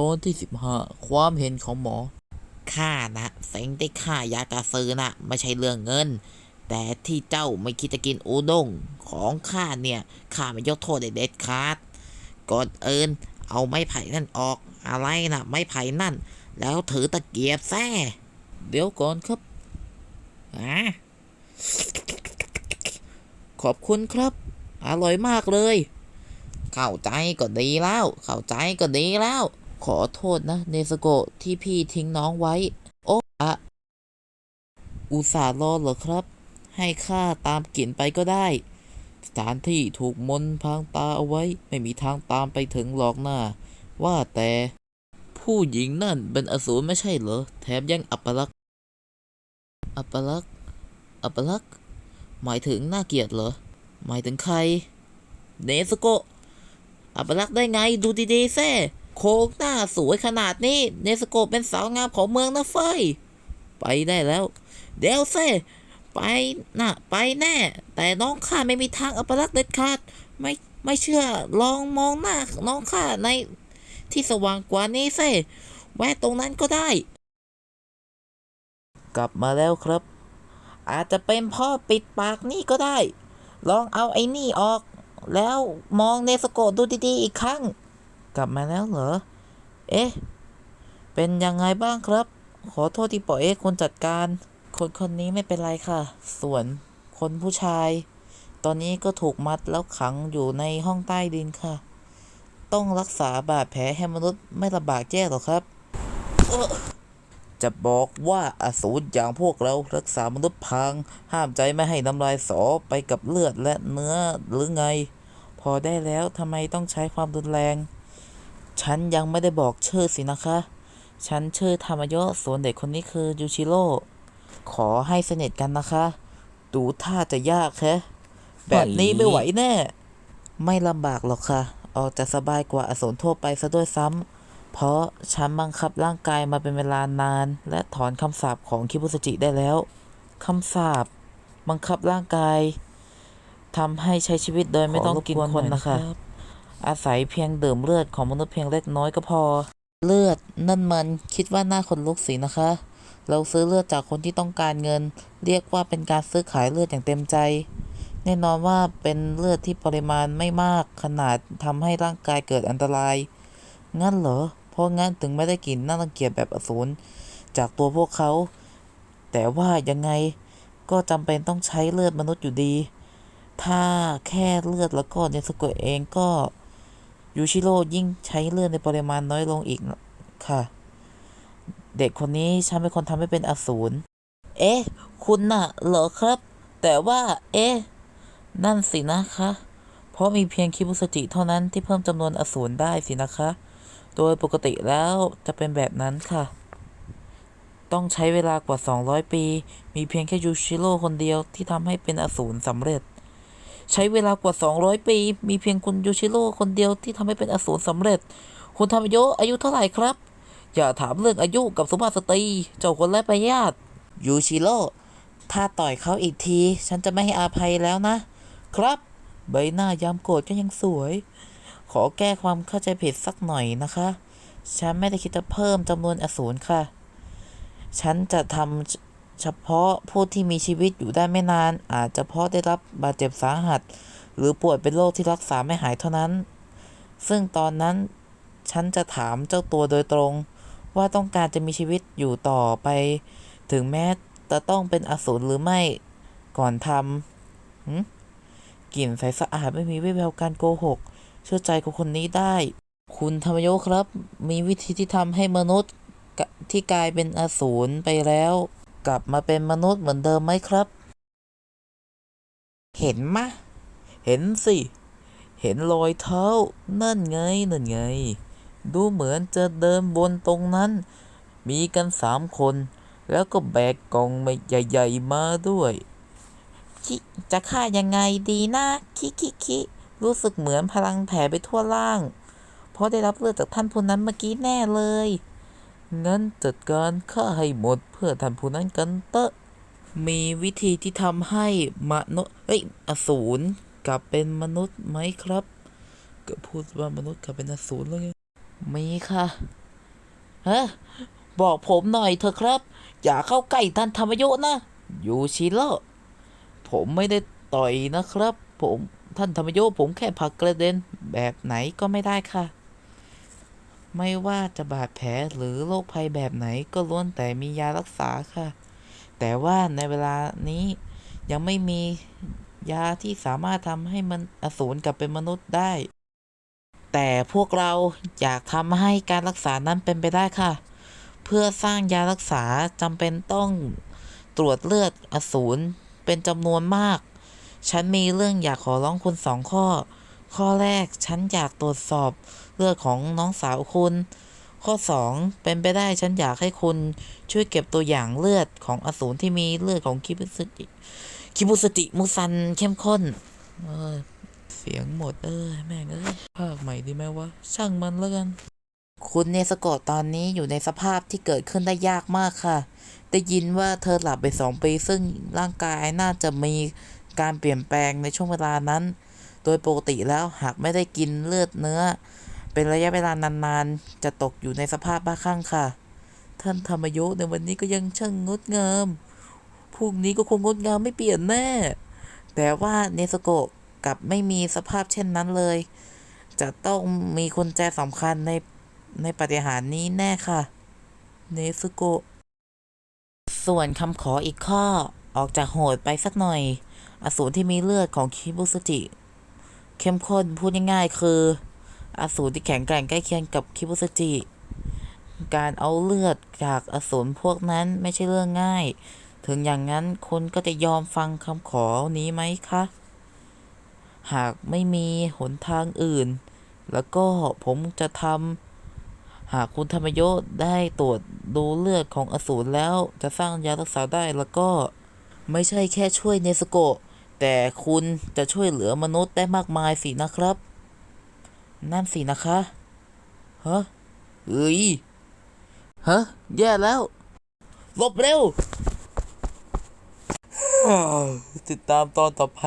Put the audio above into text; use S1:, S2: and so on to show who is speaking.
S1: ตอนที่ 15 ความเห็นของหมอข้านะเซ็งได้ค่ายากาซื้อนะไม่ใช่เรื่องเงิน แต่ที่เจ้าไม่คิดจะกินอุด้งของข้าเนี่ยข้าไม่ยกโทษเด็ดขาดก่อนเอินเอาไม้ไผ่นั่นออกอะไรนะไม้ไผ่นั่น แล้วถือตะเกียบแซ่เดี๋ยวก่อนครับอ่าขอบคุณครับ อร่อยมากเลย เข้าใจก็ดีแล้ว เข้าใจก็ดีแล้ว ขอโทษนะ เนสโกะที่พี่ทิ้งน้องไว้ โอ้อะอุตส่าห์รอเหรอครับ ให้ข้าตามกลิ่นไปก็ได้ สถานที่ถูกมนต์พางตาเอาไว้ ไม่มีทางตามไปถึงหรอกนะว่าแต่ ผู้หญิงนั่นเป็นอสูรไม่ใช่เหรอ แถมยังอัปลักษณ์อัปลักษณ์อัปลักษณ์หมายถึงน่าเกลียดเหรอ หมายถึงใคร เนสโกอัปลักษณ์ได้ไงดูดีๆแซ่ โครงหน้าสวยขนาดนี้ เนสโกเป็นสาวงามของเมืองนะเฟยไปได้แล้ว เดี๋ยวแซ่ไปนะไปแน่ แต่น้องข้าไม่มีทางอัปลักษณ์เด็ดขาด ไม่ไม่เชื่อลองมองหน้าน้องข้าในที่สว่างกว่านี้แซ่แวะตรงนั้นก็ได้ กลับมาแล้วครับ อาจจะเป็นพ่อปิดปากนี่ก็ได้ ลองเอาไอ้นี่ออก แล้วมองเนสโกดูดีๆอีกครั้ง กลับมาแล้วเหรอ เอ๊ะ เป็นยังไงบ้างครับ ขอโทษที่ปล่อยให้คนจัดการ คนคนนี้ไม่เป็นไรค่ะ ส่วนคนผู้ชาย ตอนนี้ก็ถูกมัดแล้วขังอยู่ในห้องใต้ดินค่ะ ต้องรักษาบาดแผลให้มนุษย์ไม่ลำบากแย่หรอครับ จะบอกว่าอสูรอย่างพวกเรารักษามนุษย์พัง ห้ามใจไม่ให้น้ำลายสอไปกับเลือดและเนื้อหรือไง พอได้แล้วทำไมต้องใช้ความรุนแรง ฉันยังไม่ได้บอกชื่อสินะคะ ฉันชื่อธรรมยศส่วนเด็กคนนี้คือยูชิโร่ ขอให้สนิทกันนะคะ ดูท่าจะยากแค่แบบนี้ไม่ไหวแน่ ไม่ลำบากหรอกค่ะ ออกจะสบายกว่าอสูรทั่วไปซะด้วยซ้ำ เพราะฉันบังคับร่างกายมาเป็นเวลานาน และถอนคำสาปของคิบุสจิได้แล้ว คำสาปบังคับร่างกายทำให้ใช้ชีวิตโดยไม่ต้องกินคนนะคะ อาศัยเพียงดื่มเลือดของมนุษย์เพียงเล็กน้อยก็พอ เลือดนั่นมันคิดว่าหน้าคนลุกสินะคะ เราซื้อเลือดจากคนที่ต้องการเงิน เรียกว่าเป็นการซื้อขายเลือดอย่างเต็มใจ แน่นอนว่าเป็นเลือดที่ปริมาณไม่มากขนาดทำให้ร่างกายเกิดอันตราย งั้นเหรอ เพราะงั้นถึงไม่ได้กลิ่นน่ารังเกียจแบบอสูรจากตัวพวกเขา แต่ว่ายังไงก็จำเป็นต้องใช้เลือดมนุษย์อยู่ดี ถ้าแค่เลือดแล้วก็เนสโกเองก็ ยูชิโร่ยิ่งใช้เลือดในปริมาณน้อยลงอีกค่ะ เด็กคนนี้ฉันเป็นคนทำให้เป็นอสูร เอ๊ะ คุณน่ะเหรอครับ แต่ว่า เอ๊ะ นั่นสินะคะ เพราะมีเพียงคิบุสจิเท่านั้นที่เพิ่มจำนวนอสูรได้สินะคะ โดยปกติแล้วจะเป็นแบบนั้นค่ะ ต้องใช้เวลากว่า 200 ปี มีเพียงแค่ยูชิโร่คนเดียวที่ทำให้เป็นอสูรสำเร็จ ใช้เวลากว่า 200 ปี มีเพียงคุณยูชิโร่คนเดียวที่ทำให้เป็นอสูรสำเร็จ คุณธรรมโยอายุเท่าไหร่ครับ อย่าถามเรื่องอายุกับสุภาพสตรี เจ้าคนและไปญาติยูชิโร่ถ้าต่อยเขาอีกที ฉันจะไม่ให้อาภัยแล้วนะ ครับ ใบหน้ายามโกรธก็ยังสวย ขอแก้ความเข้าใจผิดสักหน่อยนะคะ ฉันไม่ได้คิดจะเพิ่มจำนวนอสูรค่ะ ฉันจะทำ เฉพาะผู้ที่มีชีวิตอยู่ได้ไม่นาน อาจจะเพราะได้รับบาดเจ็บสาหัส หรือป่วยเป็นโรคที่รักษาไม่หายเท่านั้น ซึ่งตอนนั้นฉันจะถามเจ้าตัวโดยตรง ว่าต้องการจะมีชีวิตอยู่ต่อไป ถึงแม้จะต้องเป็นอสูรหรือไม่ก่อนทำหึกลิ่นใสสะอาดไม่มีวิแววการโกหก เชื่อใจคนคนนี้ได้ คุณธรรมโยครับ มีวิธีที่ทำให้มนุษย์ที่กลายเป็นอสูรไปแล้ว กลับมาเป็นมนุษย์เหมือนเดิมไหมครับ เห็นมะ เห็นสิ เห็นรอยเท้า นั่นไง นั่นไง ดูเหมือนจะเดินบนตรงนั้น มีกันสามคน แล้วก็แบกกล่องใหญ่ๆมาด้วยจะฆ่ายังไงดีนะคิคิคิรู้สึกเหมือนพลังแผ่ไปทั่วล่าง เพราะได้รับเลือดจากท่านผู้นั้นเมื่อกี้แน่เลย งั้นจัดการฆ่าให้หมดเพื่อท่านผู้นั้นกันเตอะ มีวิธีที่ทำให้มนุษย์เอ้ยอสูรกลับเป็นมนุษย์ไหมครับ ก็พูดว่ามนุษย์กลับเป็นอสูรแล้วไงมีค่ะฮะบอกผมหน่อยเถอะครับ อย่าเข้าใกล้ท่านธรรมยุนะยูชิโร่ผมไม่ได้ต่อยนะครับ ผมท่านธรรมยุผมแค่ผักกระเด็นแบบไหนก็ไม่ได้ค่ะ ไม่ว่าจะบาดแผลหรือโรคภัยแบบไหนก็ล้วนแต่มียารักษาค่ะ แต่ว่าในเวลานี้ยังไม่มียาที่สามารถทำให้มันอสูรกลับเป็นมนุษย์ได้ แต่พวกเราอยากทำให้การรักษานั้นเป็นไปได้ค่ะ เพื่อสร้างยารักษาจำเป็นต้องตรวจเลือดอสูรเป็นจำนวนมาก ฉันมีเรื่องอยากขอร้องคุณสองข้อ ข้อแรกฉันอยากตรวจสอบ เลือดของน้องสาวคุณ ข้อ 2 เป็นไปได้ฉันอยากให้คุณช่วยเก็บตัวอย่างเลือดของอสูรที่มีเลือดของคิบุสติคิบุสติมุซันเข้มข้นเออเสียงหมดเออแม่งเอ้ยภาคใหม่ดีไหมวะช่างมันแล้วกัน คุณเนสโกะตอนนี้อยู่ในสภาพที่เกิดขึ้นได้ยากมากค่ะ ได้ยินว่าเธอหลับไปสองปีซึ่งร่างกายน่าจะมีการเปลี่ยนแปลงในช่วงเวลานั้น โดยปกติแล้วหากไม่ได้กินเลือดเนื้อ เป็นระยะเวลานานๆ จะตกอยู่ในสภาพบ้าคลั่งค่ะ ท่านธรรมยุในวันนี้ก็ยังช่างงดงามพรุ่งนี้ก็คงงดงามไม่เปลี่ยนแน่ แต่ว่าเนสโกะกลับไม่มีสภาพเช่นนั้นเลย จะต้องมีคนแจสำคัญในในปฏิหารนี้แน่ค่ะ เนสโกะ ส่วนคำขออีกข้อออกจากโหดไปสักหน่อย อสูรที่มีเลือดของคิบุสจิ เข้มข้นพูดง่ายๆคือ อสูรที่แข็งแกร่งใกล้เคียงกับคิบุสจิ การเอาเลือดจากอสูรพวกนั้นไม่ใช่เรื่องง่าย ถึงอย่างนั้นคุณก็จะยอมฟังคำขอนี้ไหมคะ หากไม่มีหนทางอื่น แล้วก็ผมจะทำหากคุณธรรมโยชน์ได้ตรวจดูเลือดของอสูรแล้วจะสร้างยารักษาได้แล้วก็ไม่ใช่แค่ช่วยเนสโกะแต่คุณจะช่วยเหลือมนุษย์ได้มากมายสินะครับ นั่นสินะคะฮะเอ้ยฮะแย่แล้วลบเร็ว ติดตามตอนต่อไป